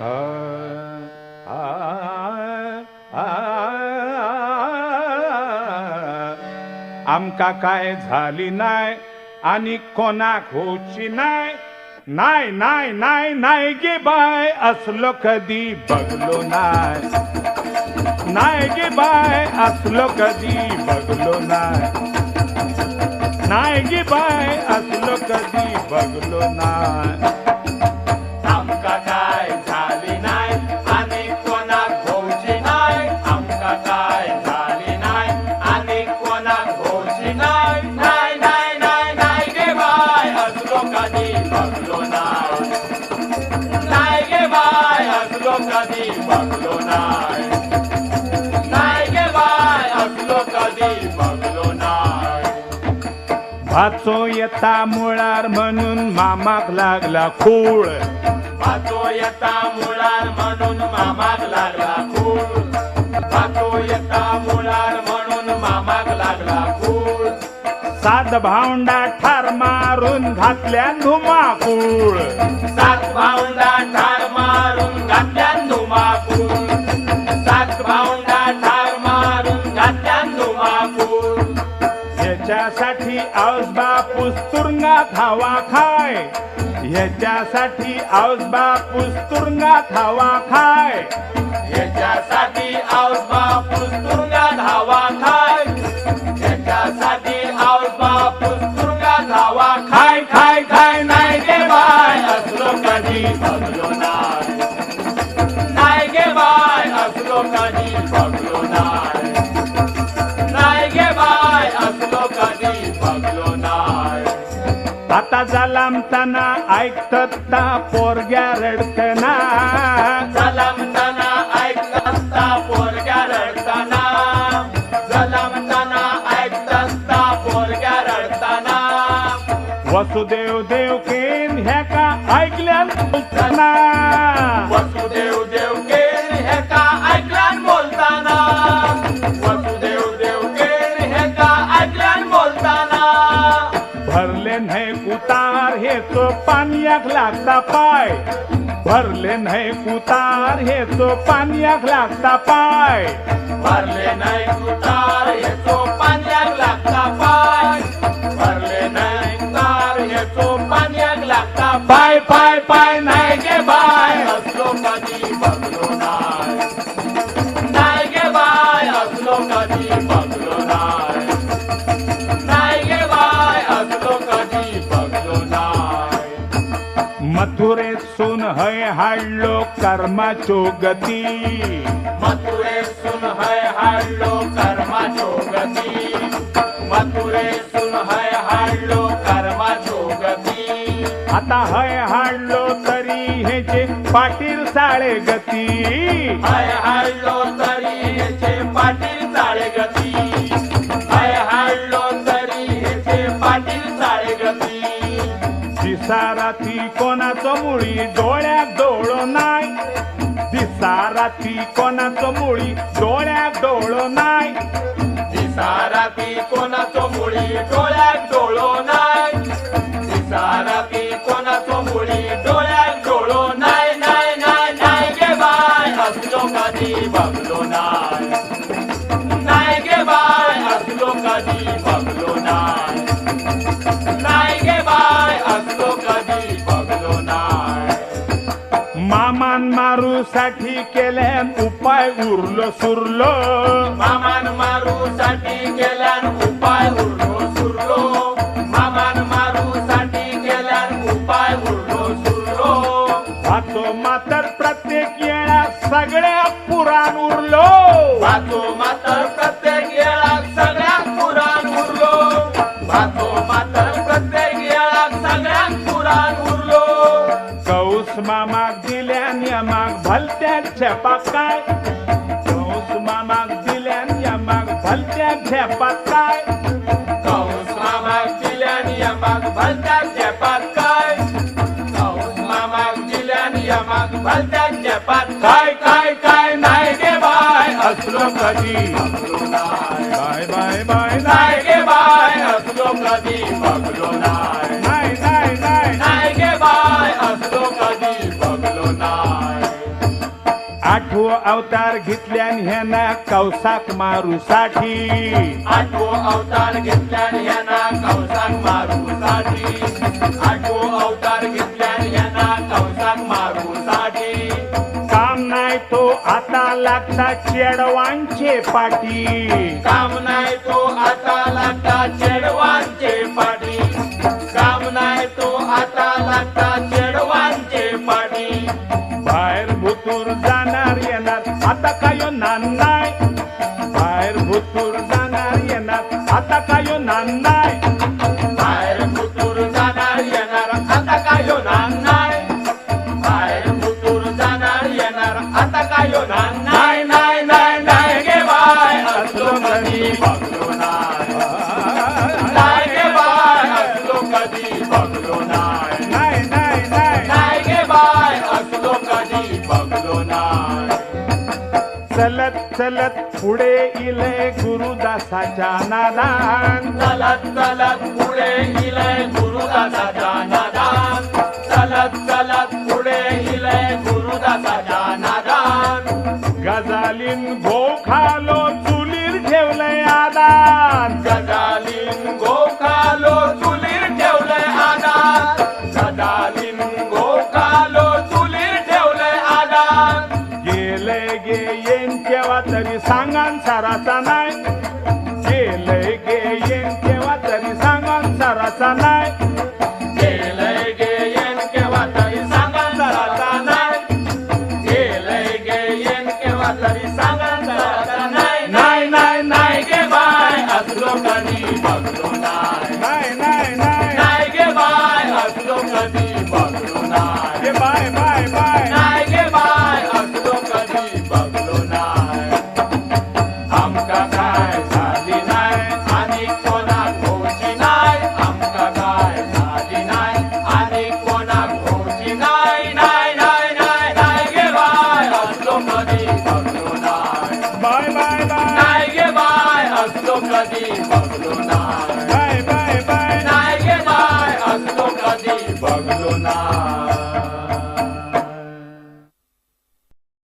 आ, आ, आमका काय झाली नाय आणि कोणाक होची नाय नाय नाय नाय नाय गे बाय असलो कधी बघलो नाय नाय गे बाय असलो कधी बघलो नाय नाय गे बाय असलो कधी बघलो नाय बघलो नाय गे बाय कधी बघलो नाय गे बाय कधी बघलो नाय भाचो येता मुळार म्हणून मामाक लागला खूळ. भातो येता मुळार म्हणून मामाक लागला खूळ. भातो येता मुळार सात भावंडा ठार मारून घातल्या धुमाकूळ सात भाऊंडा ठार मारून घातल्या धुमाकूळ सात भावंडा ठार मारून घातल्या धुमाकूळ याच्यासाठी औसबा बापूस तुरुंगात हवा खाय. याच्यासाठी औस बापूस तुरुंगात खाय. याच्यासाठी आऊस बापूस तुरुंगात खाय. याच्यासाठी आता जलामताना ऐकत ता पोरग्या रडतना. जलमताना ऐकता पोरग्या रडताना. जलमताना ऐकता पोरग्या रडताना. वसुदेव देवकेन पाण्याक लागता पाय. भरले नाही कुतार हे तो पाण्याक लागता पाय. भरले नाही कुटार येतो पाण्याक लागता पाय. भरले नाही कुटार येतो पाण्याक लागता पाय पाय पाय नाही गे बाय. असलो कधी बघलो नाय नाही गे बाय असलो कधी हय हाडलो कर्माचो गती। मथुरे सुन है हाडलो कर्माचो गती। मथुरे सुन है हाडलो कर्माचो गती। आता हय हाडलो तरी हेचे पाटील साळे गती। हाय हाडलो दिसाराती कोणाचो मुळी डोळ्याक डोळो नाय दिसाराती कोणाचो मुळी डोळ्याक डोळो नाय दिसाराती कोणाचो मुळी डोळ्याक डोळो नाय नाय नाय नाय गे बाय असलो कधी बघलो मामान मारू साठी केल्यान उपाय उरलो सुरलो. मामान मारू साठी केल्यान उपाय उरलो सुरलो. मामान मारू साठी केल्यान उपाय उरलो सुरलो. वाचो मातर प्रत्येक येळा सगळ्या पुराण उरलो. वाचो मातर प्रत्येक कौस मामाक दिल्यान यमाक भलत्याक छेपाक काय? कौस मामाक दिल्यान यमाक भलत्याक छेपाक काय? कौस मामाक दिल्यान यमाक भलत्याक झेपात काय? कौस मामाक दिल्यान यमाक भलत्याक झेपात काय? काय काय नाही गे बाय असलो कधी? बाय बाय बाय नाही गे बाय असलो कधी? बघलो नाय अवतार घेतल्यान ह्याना कवसाक मारूसाठी आठवो अवतार घेतल्यान ह्याना मारू साठी. आठवो अवतार घेतल्यान ह्याना मारू साठी. काम नाही तो आता लागता चेडवांचे पाठी. काम नाही तो आता लागता चेडवांचे चलत चलत पुढे इलय गुरुदासाच्या नादान. चलत चलत पुढे इलय गुरुदासाच्या नादान. चलत चलत पुढे इलय गुरुदासाच्या नादान. गजालीन गो खालो चुलीर ठेवलंय आदान. गजालीन गो लय गे येईन तेव्हा तरी सांगा साराचा नाही তোমরা দিয়ে পাবলো না